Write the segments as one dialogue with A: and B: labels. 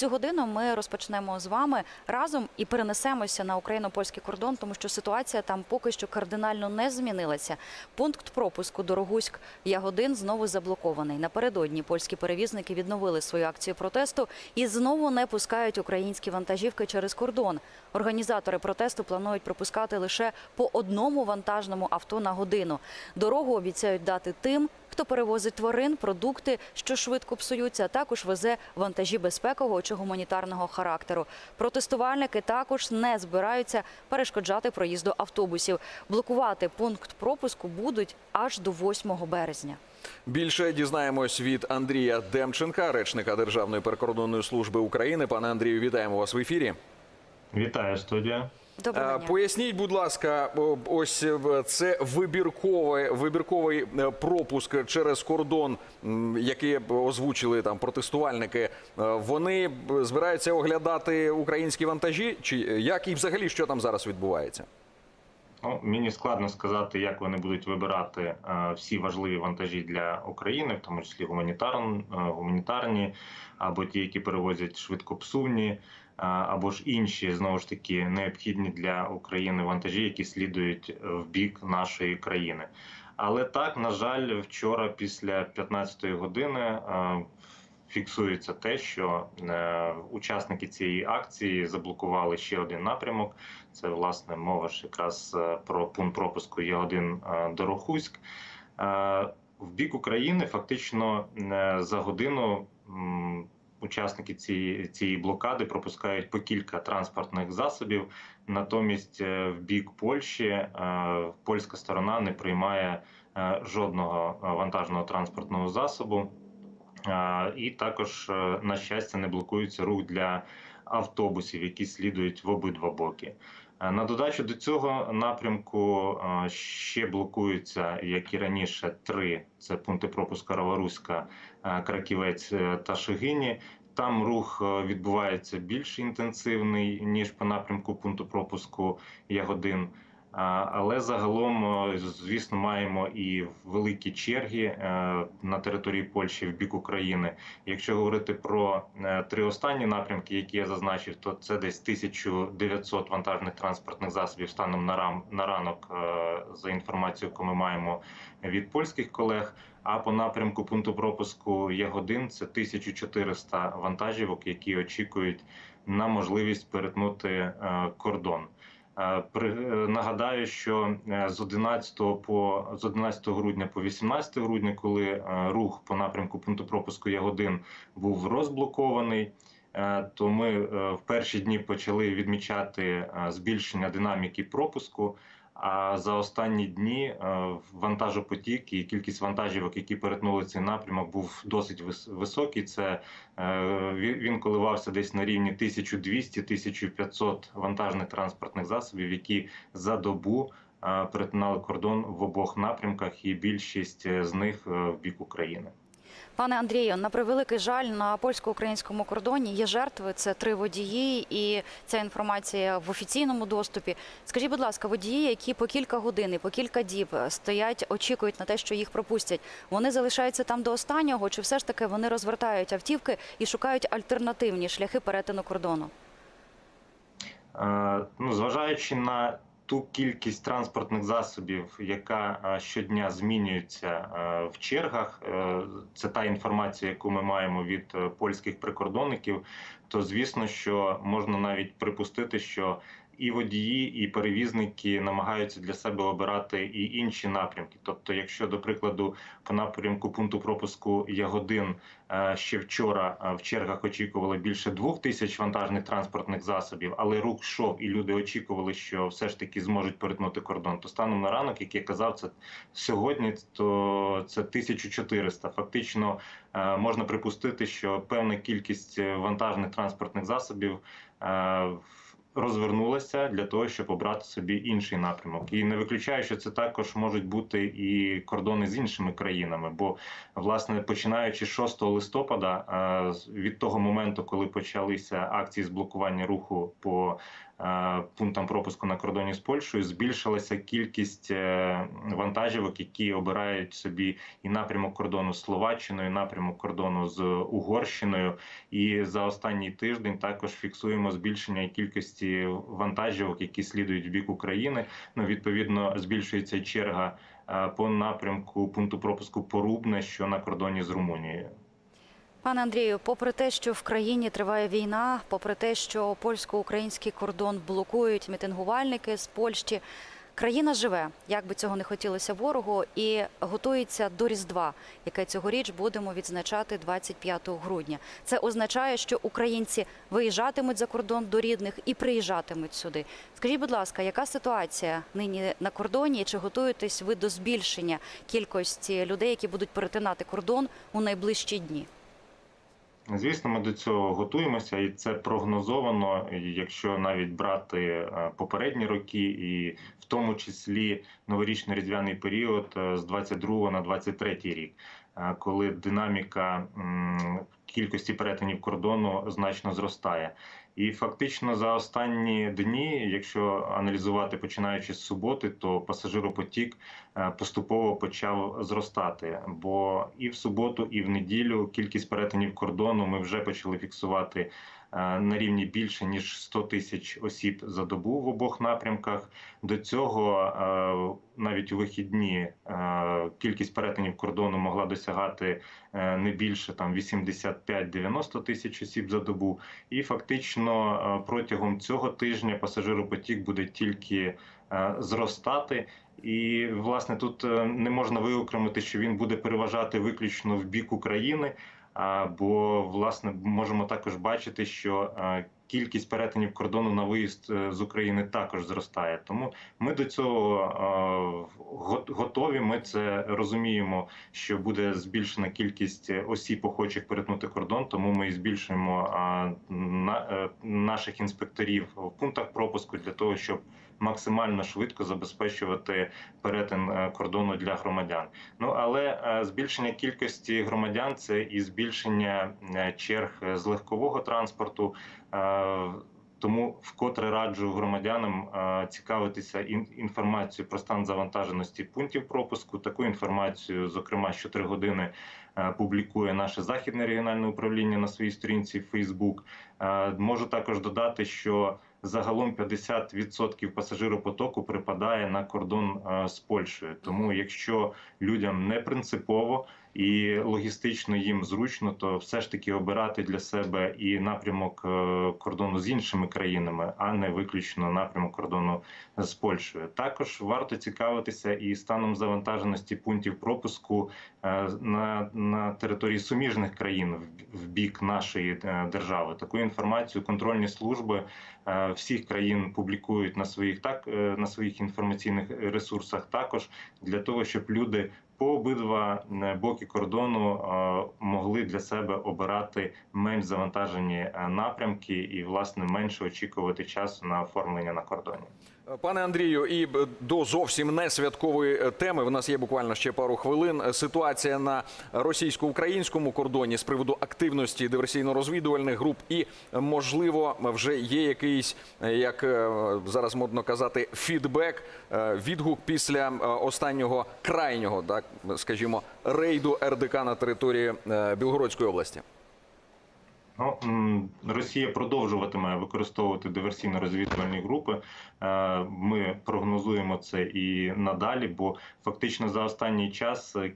A: цю годину ми розпочнемо з вами разом і перенесемося на україно-польський кордон, тому що ситуація там поки що кардинально не змінилася. Пункт пропуску Дорогуськ Ягодин знову заблокований. Напередодні польські перевізники відновили свою акцію протесту і знову не пускають українські вантажівки через кордон. Організатори протесту планують пропускати лише по одному вантажному авто на годину. Дорогу обіцяють дати тим, хто перевозить тварин, продукти, що швидко псуються, а також везе вантажі безпекового чи гуманітарного характеру. Протестувальники також не збираються перешкоджати проїзду автобусів. Блокувати пункт пропуску будуть аж до 8 березня.
B: Більше дізнаємось від Андрія Демченка, речника Державної прикордонної служби України. Пане Андрію, вітаємо вас в ефірі.
C: Вітаю студія.
A: Доброго
B: Е,
A: дня.
B: Поясніть, будь ласка, ось е, це вибірковий, вибірковий е, пропуск через кордон, який озвучили там протестувальники. Вони збираються оглядати українські вантажі, чи як і взагалі що там зараз відбувається?
C: Ну, мені складно сказати, як вони будуть вибирати е, всі важливі вантажі для України, в тому числі гуманітарн, е, гуманітарні, або ті, які перевозять швидкопсувні, або ж інші знову ж таки необхідні для України вантажі, які слідують е, в бік нашої країни. Але так, на жаль, вчора після 15-ї години е, фіксується те, що е, учасники цієї акції заблокували ще один напрямок. Це власне мова ж якраз про пункт пропуску є один Дорохуськ. В бік України фактично за годину учасники цієї, цієї блокади пропускають по кілька транспортних засобів. Натомість е, в бік Польщі е, польська сторона не приймає е, жодного вантажного транспортного засобу. І також, на щастя, не блокується рух для автобусів, які слідують в обидва боки. Е, На додачу до цього напрямку е, ще блокуються, як і раніше, три це пункти пропуску Раваруська, е, Краківець та Шигині. Там рух відбувається більш інтенсивний ніж по напрямку пункту пропуску Ягодин. Але загалом, е, звісно, маємо і великі черги е, на території Польщі в бік України. Якщо говорити про е, три останні напрямки, які я зазначив, то це десь 1900 вантажних транспортних засобів станом на рам на ранок, за інформацією, яку ми маємо від польських колег. А по напрямку пункту пропуску Ягодин це 1400 вантажівок, які очікують на можливість перетнути кордон. Е, е, Нагадаю, що е, з 11 по з 11 грудня по 18 грудня, коли рух по напрямку пункту пропуску Ягодин був розблокований, то ми в перші дні почали відмічати збільшення динаміки пропуску. А за останні дні е, вантажопотік і кількість вантажівок, які перетнули цей напрямок, був досить вис- високий. Це е, він коливався десь на рівні 1200-1500 вантажних транспортних засобів, які за добу е, перетинали кордон в обох напрямках, і більшість з них в бік України.
A: Пане Андрію, на превеликий жаль, на польсько-українському кордоні є жертви. Це три водії, і ця інформація в офіційному доступі. Скажіть, будь ласка, водії, які по кілька годин, по кілька діб стоять, очікують на те, що їх пропустять. Вони залишаються там до останнього, чи все ж таки вони розвертають автівки і шукають альтернативні шляхи перетину кордону?
C: Е, Ну, зважаючи на ту кількість транспортних засобів, яка е, щодня змінюється е, в чергах, е, це та інформація, яку ми маємо від польських прикордонників, то звісно, що можна навіть припустити, що і водії, і перевізники намагаються для себе обирати і інші напрямки. Тобто, якщо до прикладу по напрямку пункту пропуску Ягодин е, ще вчора е, в чергах очікували більше двох тисяч вантажних транспортних засобів, але рух йшов, і люди очікували, що все ж таки зможуть перетнути кордон. То станом на ранок, як я казав, це сьогодні, то це 1400. Фактично е, можна припустити, що певна кількість вантажних транспортних засобів. Розвернулася для того, щоб обрати собі інший напрямок, і не виключаю, що це також можуть бути і кордони з іншими країнами. Бо, власне, починаючи з 6 листопада, від того моменту, коли почалися акції з блокування руху по пунктам пропуску на кордоні з Польщею збільшилася кількість е, вантажівок, які обирають собі і напрямок кордону з Словаччиною, і напрямок кордону з Угорщиною. І за останній тиждень також фіксуємо збільшення кількості вантажівок, які слідують в бік України. Ну відповідно збільшується черга е, по напрямку пункту пропуску Порубне, що на кордоні з Румунією.
A: Пане Андрію, попри те, що в країні триває війна, попри те, що польсько-український кордон блокують мітингувальники з Польщі, країна живе, як би цього не хотілося ворогу, і готується до Різдва, яке цьогоріч будемо відзначати 25 грудня. Це означає, що українці виїжджатимуть за кордон до рідних і приїжджатимуть сюди. Скажіть, будь ласка, яка ситуація нині на кордоні? Чи готуєтесь ви до збільшення кількості людей, які будуть перетинати кордон у найближчі дні?
C: Звісно, ми до цього готуємося, і це прогнозовано. Якщо навіть брати е, попередні роки, і в тому числі новорічний різдвяний період е, з 22 на 23 рік, коли динаміка кількості перетинів кордону значно зростає. І фактично за останні дні, якщо аналізувати починаючи з суботи, то пасажиропотік е, поступово почав зростати. Бо і в суботу, і в неділю кількість перетинів кордону ми вже почали фіксувати е, на рівні більше ніж 100 тисяч осіб за добу в обох напрямках. До цього е, навіть у вихідні е, кількість перетинів кордону могла досягати е, не більше там 85-90 тисяч осіб за добу. І фактично е, протягом цього тижня пасажиропотік буде тільки е, зростати. І власне тут е, не можна виокремити, що він буде переважати виключно в бік України. Бо власне можемо також бачити, що е, кількість перетинів кордону на виїзд е, з України також зростає. Тому ми до цього е, готові. Ми це розуміємо, що буде збільшена кількість осіб, охочих перетнути кордон. Тому ми і збільшуємо на, е, наших інспекторів в пунктах пропуску для того, щоб максимально швидко забезпечувати перетин е, кордону для громадян. Ну але е, збільшення кількості громадян це і збільшення е, черг е, з легкового транспорту. Е, Тому вкотре раджу громадянам е, цікавитися ін- інформацією про стан завантаженості пунктів пропуску. Таку інформацію, зокрема, що три години е, публікує наше західне регіональне управління на своїй сторінці Facebook. Можу також додати, що загалом 50% пасажиропотоку припадає на кордон з Польщею. Тому, якщо людям не принципово і логістично їм зручно, то все ж таки обирати для себе і напрямок е, кордону з іншими країнами, а не виключно напрямок кордону з Польщею. Також варто цікавитися і станом завантаженості пунктів пропуску е, на, на території суміжних країн в- бік нашої е, держави. Таку інформацію контрольні служби всіх країн публікують на своїх так на своїх інформаційних ресурсах, також для того, щоб люди по обидва е, боки кордону е, могли для себе обирати менш завантажені е, напрямки і власне менше очікувати часу на оформлення на кордоні.
B: Пане Андрію, і до зовсім не святкової е, теми. В нас є буквально ще пару хвилин. Е, Ситуація на російсько-українському кордоні з приводу активності диверсійно-розвідувальних груп, і е, можливо вже є якийсь, е, як е, зараз модно казати, фідбек, е, відгук після е, останнього крайнього, так скажімо, рейду РДК на території е, Білгородської області.
C: Ну, Росія продовжуватиме використовувати диверсійно-розвідувальні групи. Е, Ми прогнозуємо це і надалі, бо фактично за останній час е,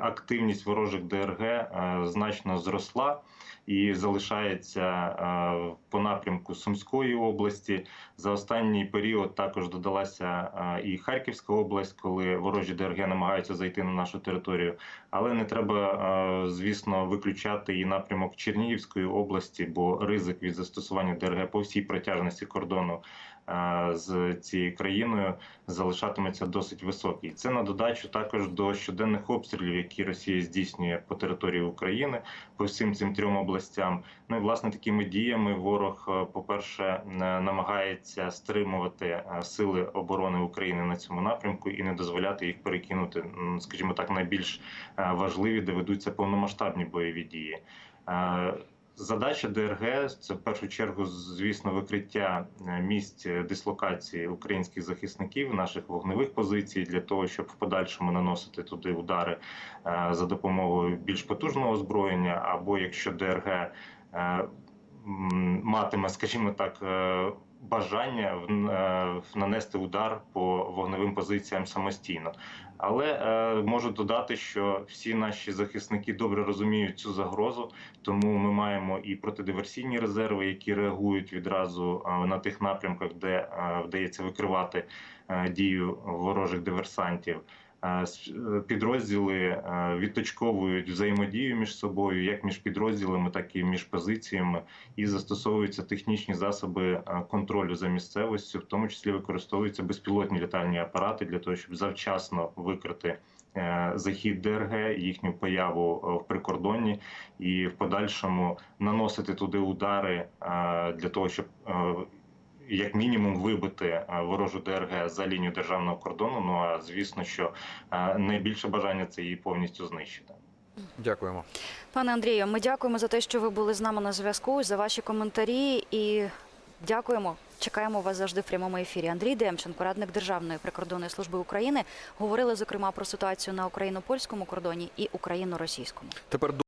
C: активність ворожих ДРГ е, значно зросла і залишається по напрямку Сумської області. За останній період також додалася і Харківська область, коли ворожі ДРГ намагаються зайти на нашу територію. Але не треба, звісно, виключати і напрямок Чернігівської області, бо ризик від застосування ДРГ по всій протяжності кордону е, з цією країною залишатиметься досить високий. Це на додачу також до щоденних обстрілів, які Росія здійснює по території України по всім цим трьом областям. Ну і власне такими діями ворог, е, по-перше, е, намагається стримувати сили оборони України на цьому напрямку і не дозволяти їх перекинути, скажімо так, найбільш важливі, де ведуться повномасштабні бойові дії. Задача ДРГ це в першу чергу, звісно, викриття е, місць дислокації українських захисників, наших вогневих позицій для того, щоб в подальшому наносити туди удари е, за допомогою більш потужного озброєння, або якщо ДРГ е, матиме, скажімо так, бажання е, нанести удар по вогневим позиціям самостійно. Але е, можу додати, що всі наші захисники добре розуміють цю загрозу, тому ми маємо і протидиверсійні резерви, які реагують відразу е, на тих напрямках, де е, вдається викривати е, дію ворожих диверсантів. Е, е, Підрозділи е, відточковують взаємодію між собою, як між підрозділами, так і між позиціями, і застосовуються технічні засоби контролю за місцевістю, в тому числі використовуються безпілотні літальні апарати для того, щоб завчасно викрити захід ДРГ, їхню появу в прикордонні, і в подальшому наносити туди удари для того, щоб як мінімум вибити е, ворожу ДРГ за лінію державного кордону. Ну а звісно, що е, найбільше бажання це її повністю знищити.
B: Дякуємо.
A: Пане Андрію, ми дякуємо за те, що ви були з нами на зв'язку, за ваші коментарі і дякуємо. Чекаємо вас завжди в прямому ефірі. Андрій Демченко, радник Державної прикордонної служби України, говорили зокрема про ситуацію на україно-польському кордоні і україно-російському.
B: Тепер